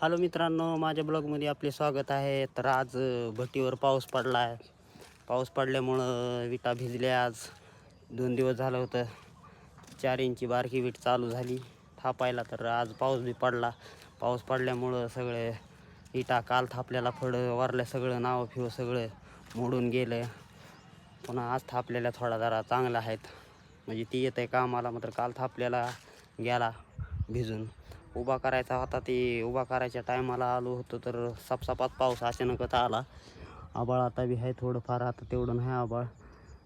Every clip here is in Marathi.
हॅलो मित्रांनो माझ्या ब्लॉगमध्ये आपले स्वागत आहे. तर आज भट्टीवर पाऊस पडला आहे पाऊस पडल्यामुळं विटा भिजल्या आज. दोन दिवस झालं होतं. चार इंची बारकी वीट चालू झाली. थापायला तर आज पाऊस बी पडला. पाऊस पडल्यामुळं सगळे विटा काल थापल्याला फळं वारल्या सगळं नाव फिव सगळं मोडून गेलं. पुन्हा आज थापलेल्या थोडा जरा चांगल्या आहेत. म्हणजे ती येत आहे कामाला मात्र काल थापलेला गेला भिजून. उभा करायचा होता ते उभा करायच्या टायमाला आलो होतो तर सपसपात पाऊस अचानकच आला. आबाळ आता बी आहे थोडंफार आता तेवढं नाही आबाळ.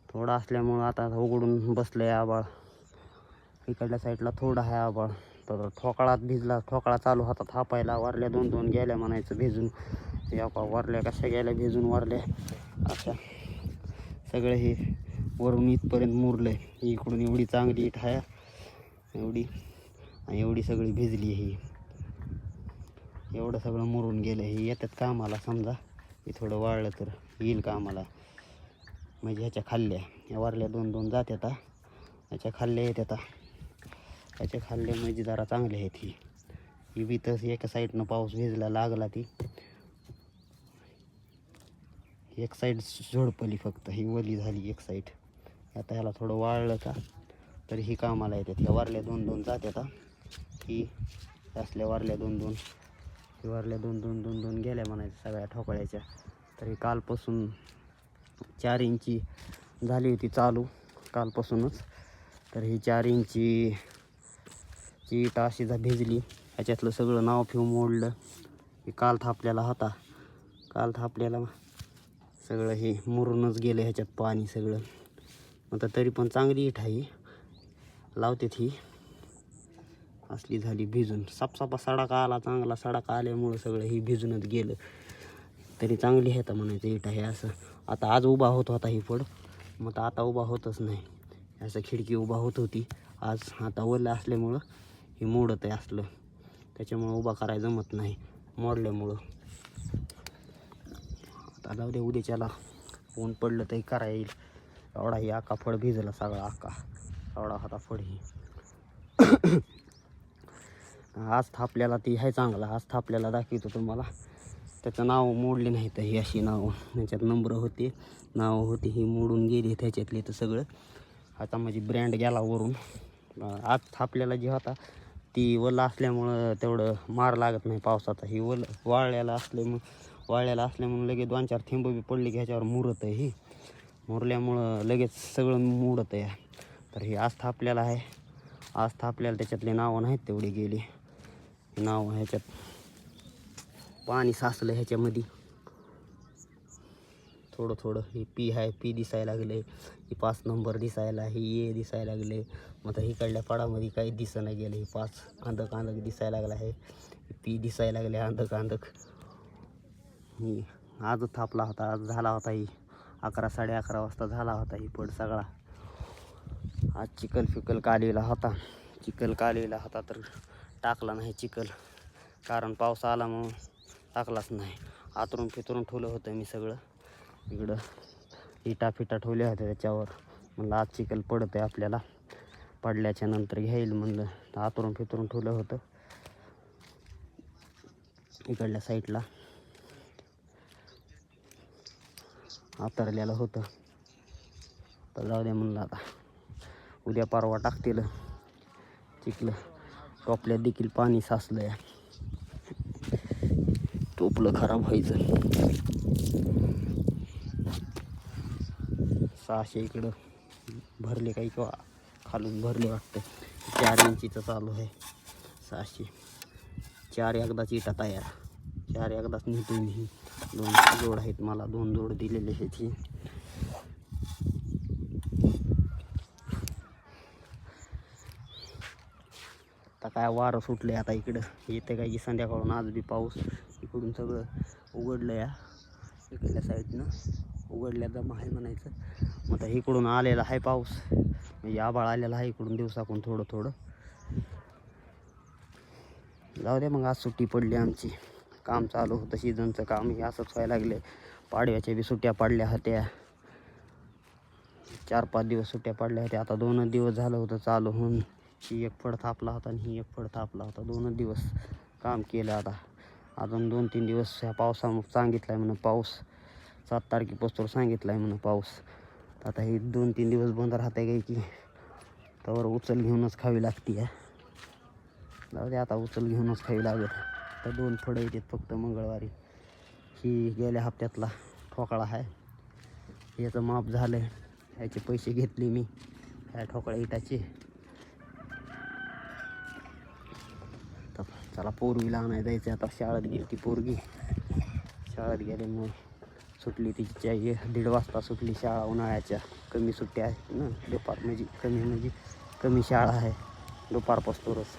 थोडं असल्यामुळं आता उघडून बसलं आहे आबाळ. इकडल्या साईडला थोडं आहे आबाळ. तर ठोकळात भिजला ठोकळा चालू होता थापायला वारल्या दोन दोन गेल्या म्हणायचं भिजून. या पा वारल्या कशा गेल्या भिजून वारल्या. अशा. सगळं हे वरून इथपर्यंत मुरलं. आहे इकडून एवढी चांगली इट आहे. एवढी. आणि एवढी सगळी भिजली ही. एवढं सगळं मुरून गेलं हे. येतात कामाला समजा. हे थोडं वाळलं तर येईल कामाला. म्हणजे ह्याच्या खाल्ल्या. या वारल्या दोन दोन जात हा. ह्याच्या खाल्ल्या येतात हा. ह्याच्या खाल्ल्या म्हणजे जरा चांगल्या आहेत ही. ही बी तस एका साईडनं पाऊस भिजला लागला ती. एक साईड झोडपली फक्त. ही वली झाली एक साईड. आता ह्याला थोडं वाळलं का तर ही कामाला येतात. या वारल्या दोन दोन जात येतात की असल्या वारल्या दोन दोन. ही वारल्या दोन दोन दोन दोन गेल्या म्हणायच्या सगळ्या ठोकळ्याच्या. तरी कालपासून चार इंची झाली होती चालू कालपासूनच. तर ही चार इंची ची इटा अशी जा भिजली. ह्याच्यातलं सगळं नाव फिव मोडलं. हे काल थापलेला होता. काल थापलेला सगळं हे मुरूनच गेलं ह्याच्यात पाणी सगळं. मग तरी पण चांगली इट आहे लावतेत ही. असली झाली भिजून. सापसापा सडाका आला चांगला सडाका आल्यामुळं सगळं ही भिजूनच गेलं. तरी चांगली आहे तर म्हणायचं इट आहे असं. आता आज उभा होत होता ही फड. मग आता उभा होतच नाही. असं खिडकी उभा होत होती. आज आता ओलं असल्यामुळं ही मोडत आहे असलं. त्याच्यामुळं उभा करायला जमत नाही. मोडल्यामुळं. आता जाऊ दे उद्याच्याला. ऊन पडलं तरी करा येईल. एवढा ही आका फळ भिजला सगळा आका. एवढा होता फळ ही. आज थापल्याला ती आहे चांगला आज थापल्याला दाखवतो तुम्हाला. त्याचं नाव मोडले नाही तर ही अशी नाव त्याच्यात नंबर होते नाव होती ही मोडून गेली त्याच्यातले तर सगळं. आता माझी ब्रँड गेला वरून. आज थापल्याला जी होता ती वल असल्यामुळं तेवढं मार लागत नाही पावसाचा. ही वल वाळल्याला असल्यामुळं वाळल्याला असल्यामुळं लगेच दोन चार थेंब बी पडले की ह्याच्यावर मुरत आहे ही. मुरल्यामुळं लगेच सगळं मुडत आहे. तर हे आज थापल्याला आहे. आज थापल्याला त्याच्यातले नावं नाहीत तेवढे गेली. नाव ह्याच्यात. पाणी साचलं ह्याच्यामध्ये. थोडं थोडं. हे पी आहे पी दिसायला लागले हे पाच नंबर दिसायला हे ए दिसायला लागले मग आता इकडल्या पाडामध्ये काही दिसना गेलं हे पाच आंधक आंधक दिसायला लागला आहे. पी दिसायला लागले आंधक आंधक ही आज थापला होता आज झाला होता ही. अकरा साडे अकरा वाजता झाला होता ही पड सगळा. आज चिकल फिकल कालीला होता. चिकल कालीला होता तर टाकला नाही चिखल. कारण पाऊस आला म्हणून टाकलाच नाही. आतरून फितरून ठेवलं होतं मी सगळं. इकडं इटा फिटा ठेवल्या होत्या त्याच्यावर. म्हणलं आज चिखल पडत आहे आपल्याला. पडल्याच्या नंतर घेईल म्हणलं. तर आतरून फितरून ठेवलं होतं. इकडल्या साईडला आतरलेलं होतं. तर जाऊ दे म्हणलं आता. उद्या परवा टाकतील चिखलं. टोपल्यात देखील पाणी साचलं आहे टोपलं खराब व्हायचं. सहाशे इकडं भरले काही किंवा खालून भरले वाटतं. चार इंचीचं चालू आहे. सहाशे. चार एकदाच इटा तयार. चार एकदाच नेतो मी ही. दोन जोड आहेत मला. दोन जोड दिलेले आहेत ही. आता काय वारं सुटले आता इकडं. येते काय की संध्याकाळून आज बी पाऊस. इकडून सगळं उघडलं या इकडल्या साईडनं. उघडल्या जमा आहे म्हणायचं. मग आता इकडून आलेला आहे पाऊस. म्हणजे आबाळ आलेला आहे इकडून दिवसाकडून थोडं थोडं. जाऊ दे मग आज सुट्टी पडली आमची. काम चालू होतं सीझनचं काम हे असंच व्हायला लागले पाडव्याच्या बी सुट्ट्या पडल्या होत्या. चार पाच दिवस सुट्ट्या पडल्या होत्या. आता दोनच दिवस झालं होतं चालू होऊन. ही एक फड थापला होता आणि ही एक फड थापला होता. दोनच दिवस काम केलं आता. अजून दोन तीन दिवस ह्या पावसा सांगितलं आहे म्हणून पाऊस. सात तारखेपासून सांगितलं आहे म्हणून पाऊस. आता हे दोन तीन दिवस बंद राहते काय की त्यावर उचल घेऊनच खावी लागते आहे. जाऊ दे आता उचल घेऊनच खावी लागत तर दोन फळं येतात फक्त मंगळवारी. ही गेल्या हप्त्यातला ठोकळा आहे. याचं माप झालं आहे ह्याचे पैसे घेतले मी. ह्या ठोकळ्या इटाचे तर चला पोरगीला आणायला जायचं आता शाळेत गेली ती पोरगी. शाळेत गेल्यामुळे सुटली तिची चाय. दीड वाजता सुटली शाळा उन्हाळ्याच्या. कमी सुट्ट्या आहेत ना दुपार म्हणजे कमी म्हणजे कमी शाळा आहे. दुपारपासूनच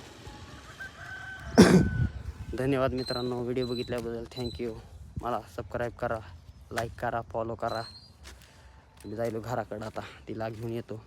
धन्यवाद मित्रांनो व्हिडिओ बघितल्याबद्दल थँक्यू मला सबस्क्राईब करा लाईक करा फॉलो करा. मी जायलो घराकडं आता तिला घेऊन येतो.